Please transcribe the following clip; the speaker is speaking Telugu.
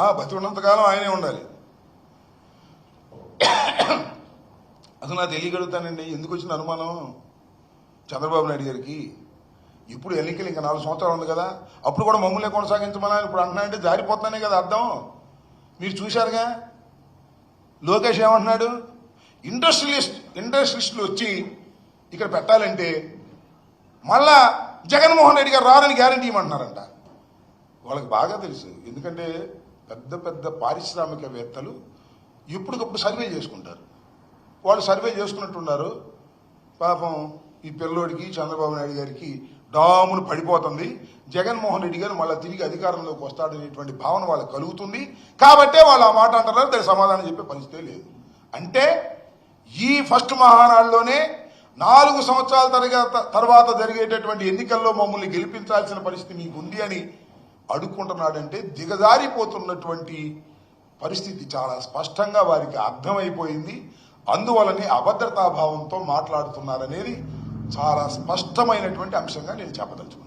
ఆ, బతి ఉన్నంతకాలం ఆయనే ఉండాలి. అసలు నాకు తెలియగలుగుతానండి. ఎందుకు వచ్చిన అనుమానం? చంద్రబాబు నాయుడు గారికి. ఇప్పుడు ఎన్నికలు ఇంకా నాలుగు సంవత్సరాలు ఉంది కదా. అప్పుడు కూడా మమ్మల్ని కొనసాగించమని ఆయన ఇప్పుడు అంటున్నాడంటే జారిపోతున్నానే కదా అర్థం. మీరు చూశారుగా? లోకేష్ ఏమంటున్నాడు? ఇండస్ట్రియలిస్ట్ ఇండస్ట్రియలిస్టులు వచ్చి ఇక్కడ పెట్టాలంటే మళ్ళా జగన్మోహన్ రెడ్డి గారు రారని గ్యారంటీ ఇవ్వమంటున్నారంట. వాళ్ళకి బాగా తెలుసు. ఎందుకంటే పెద్ద పెద్ద పారిశ్రామికవేత్తలు ఎప్పటికప్పుడు సర్వే చేసుకుంటారు. వాళ్ళు సర్వే చేసుకున్నట్టున్నారు. పాపం ఈ పిల్లోడికి చంద్రబాబు నాయుడు గారికి డామును పడిపోతుంది. జగన్మోహన్ రెడ్డి గారు మళ్ళీ తిరిగి అధికారంలోకి వస్తాడనేటువంటి భావన వాళ్ళకి కలుగుతుంది. కాబట్టే వాళ్ళు ఆ మాట అంటారు దానికి సమాధానం చెప్పే పరిస్థితే లేదు. అంటే ఈ ఫస్ట్ మహానాడులోనే నాలుగు సంవత్సరాల తరగత తర్వాత జరిగేటటువంటి ఎన్నికల్లో మమ్మల్ని గెలిపించాల్సిన పరిస్థితి మీకు ఉంది అని అడుక్కుంటున్నాడంటే దిగజారిపోతున్నటువంటి పరిస్థితి చాలా స్పష్టంగా వారికి అర్థమైపోయింది. అందువలనే అభద్రతాభావంతో మాట్లాడుతున్నారనేది చాలా స్పష్టమైనటువంటి అంశంగా నేను చెప్పదలుచుకున్నాను.